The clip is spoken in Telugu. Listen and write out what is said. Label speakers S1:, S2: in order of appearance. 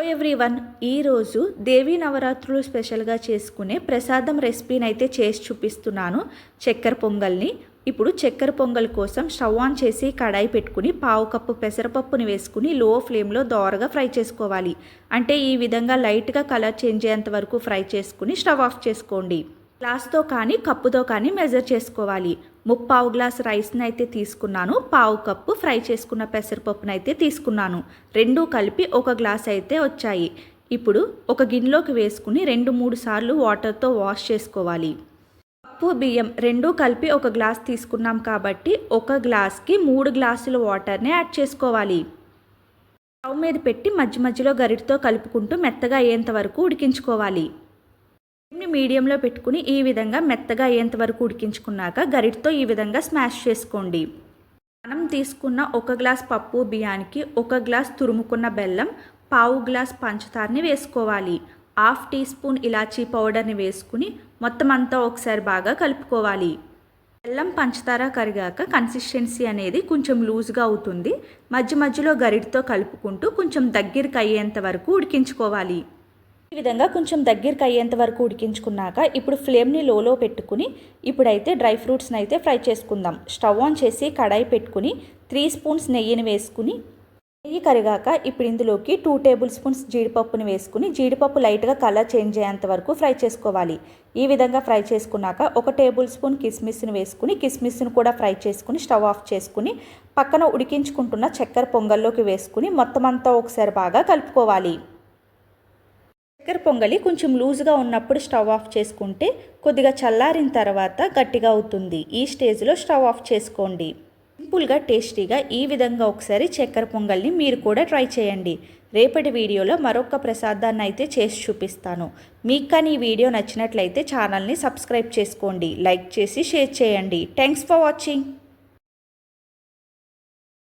S1: హలో ఎవ్రీవన్ ఈరోజు దేవీ నవరాత్రులు స్పెషల్గా చేసుకునే ప్రసాదం రెసిపీని అయితే చేసి చూపిస్తున్నాను. చక్కెర పొంగల్ని. ఇప్పుడు చక్కెర పొంగల్ కోసం స్టవ్ ఆన్ చేసి కడాయి పెట్టుకుని పావు కప్పు పెసరపప్పుని వేసుకుని లో ఫ్లేమ్లో దోరగా ఫ్రై చేసుకోవాలి. అంటే ఈ విధంగా లైట్గా కలర్ చేంజ్ అయ్యేంత వరకు ఫ్రై చేసుకుని స్టవ్ ఆఫ్ చేసుకోండి. గ్లాస్తో కానీ కప్పుతో కానీ మెజర్ చేసుకోవాలి. ముప్పావు గ్లాస్ రైస్ని అయితే తీసుకున్నాను. పావు కప్పు ఫ్రై చేసుకున్న పెసరపప్పును అయితే తీసుకున్నాను. రెండు కలిపి ఒక గ్లాస్ అయితే వచ్చాయి. ఇప్పుడు ఒక గిన్నెలోకి వేసుకుని రెండు మూడు సార్లు వాటర్తో వాష్ చేసుకోవాలి. పప్పు బియ్యం రెండు కలిపి ఒక గ్లాస్ తీసుకున్నాం కాబట్టి ఒక గ్లాస్కి మూడు గ్లాసుల వాటర్ని యాడ్ చేసుకోవాలి. స్టవ్ మీద పెట్టి మధ్య మధ్యలో గరిటతో కలుపుకుంటూ మెత్తగా అయ్యేంత వరకు ఉడికించుకోవాలి. మీడియంలో పెట్టుకుని ఈ విధంగా మెత్తగా అయ్యేంత వరకు ఉడికించుకున్నాక గరిటతో ఈ విధంగా స్మాష్ చేసుకోండి. మనం తీసుకున్న ఒక గ్లాస్ పప్పు బియ్యానికి ఒక గ్లాస్ తురుముకున్న బెల్లం పావు గ్లాస్ పంచదారని వేసుకోవాలి. హాఫ్ టీ స్పూన్ ఇలాచీ పౌడర్ని వేసుకుని మొత్తం అంతా ఒకసారి బాగా కలుపుకోవాలి. బెల్లం పంచదార కరిగాక కన్సిస్టెన్సీ అనేది కొంచెం లూజ్గా అవుతుంది. మధ్య మధ్యలో గరిటతో కలుపుకుంటూ కొంచెం దగ్గరికి అయ్యేంత వరకు ఉడికించుకోవాలి. ఈ విధంగా కొంచెం దగ్గరికి అయ్యేంత వరకు ఉడికించుకున్నాక ఇప్పుడు ఫ్లేమ్ని లోలో పెట్టుకుని ఇప్పుడైతే డ్రై ఫ్రూట్స్ని అయితే ఫ్రై చేసుకుందాం. స్టవ్ ఆన్ చేసి కడాయి పెట్టుకుని త్రీ స్పూన్స్ నెయ్యిని వేసుకుని నెయ్యి కరిగాక ఇప్పుడు ఇందులోకి టూ టేబుల్ స్పూన్స్ జీడిపప్పుని వేసుకుని జీడిపప్పు లైట్గా కలర్ చేంజ్ అయ్యేంత వరకు ఫ్రై చేసుకోవాలి. ఈ విధంగా ఫ్రై చేసుకున్నాక ఒక టేబుల్ స్పూన్ కిస్మిస్ని వేసుకుని కిస్మిస్ని కూడా ఫ్రై చేసుకుని స్టవ్ ఆఫ్ చేసుకుని పక్కన ఉడికించుకుంటున్న చక్కెర పొంగల్లోకి వేసుకుని మొత్తం అంతా ఒకసారి బాగా కలుపుకోవాలి. చక్కెర పొంగలి కొంచెం లూజ్గా ఉన్నప్పుడు స్టవ్ ఆఫ్ చేసుకుంటే కొద్దిగా చల్లారిన తర్వాత గట్టిగా అవుతుంది. ఈ స్టేజ్లో స్టవ్ ఆఫ్ చేసుకోండి. సింపుల్గా టేస్టీగా ఈ విధంగా ఒకసారి చక్కెర పొంగల్ని మీరు కూడా ట్రై చేయండి. రేపటి వీడియోలో మరొక ప్రసాదాన్ని అయితే చేసి చూపిస్తాను. మీకు కానీ ఈ వీడియో నచ్చినట్లయితే ఛానల్ని సబ్స్క్రైబ్ చేసుకోండి. లైక్ చేసి షేర్ చేయండి. Thanks for watching.